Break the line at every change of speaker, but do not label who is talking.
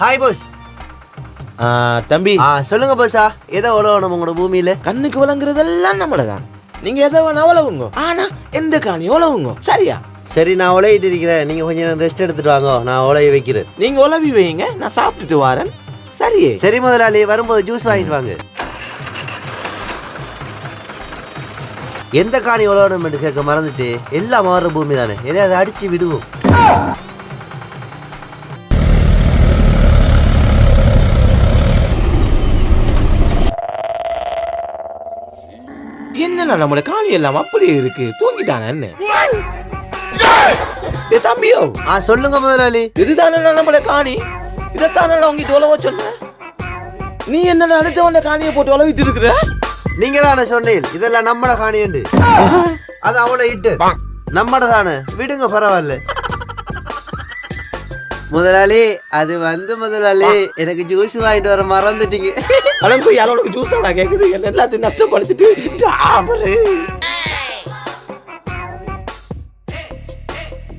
Hi boss
தம்பி.
சொல்லுங்க பாஸா எதை உழவணும் உங்களோட பூமியில?
கண்ணுக்கு விளங்குறதெல்லாம் நம்மளதான். நீங்க எதை வேணா உழவுங்க. ஆனா எந்த காணி உழவுங்க. சரியா?
சரி நான் உழையிட்டு இருக்கிறேன். நீங்க கொஞ்ச நேரம் ரெஸ்ட் எடுத்துட்டு வாங்க. நான் உழைய வைக்கிறேன்.
நீங்க உழவி வைங்க நான் சாப்பிட்டுட்டு வரேன். சரியே
சரி முதலாளி. வரும்போது ஜூஸ் வாங்கிட்டு வாங்க. எந்த காணி உழவணும் என்று கேட்க மறந்துட்டு எல்லாம் மாறுற பூமி தானே எதையாவது அடிச்சு விடுவோம்.
என்னண்ணா நம்மளோட காணி எல்லாம் அப்படியே இருக்கு? தூங்கிட்டானே என்ன ஏ தம்பியோ!
ஆ சொல்லுங்க முதலாளி.
இதுதானே நம்மளோட காணி? இதைத்தானே உங்ககிட்ட உழவ சொன்னேன் நீ என்ன அடுத்த உன்ன காணியை போட்டு உழவிட்டு இருக்கிற?
நீங்க தானே சொன்னீங்க. இதெல்லாம் நம்மட காணியண்டு. அது அவளை இட்டு. நம்மட தானே விடுங்க பரவாயில்ல. முதலாளி அது வந்து முதலாளி. எனக்கு ஜூஸ் வாங்கிட்டு வர மறந்துட்டீங்க.
அடங்கு யாரோ ஜூஸ் ஜூஸ் கேக்குது? எல்லாத்தையும் நஷ்டப்படுத்திட்டு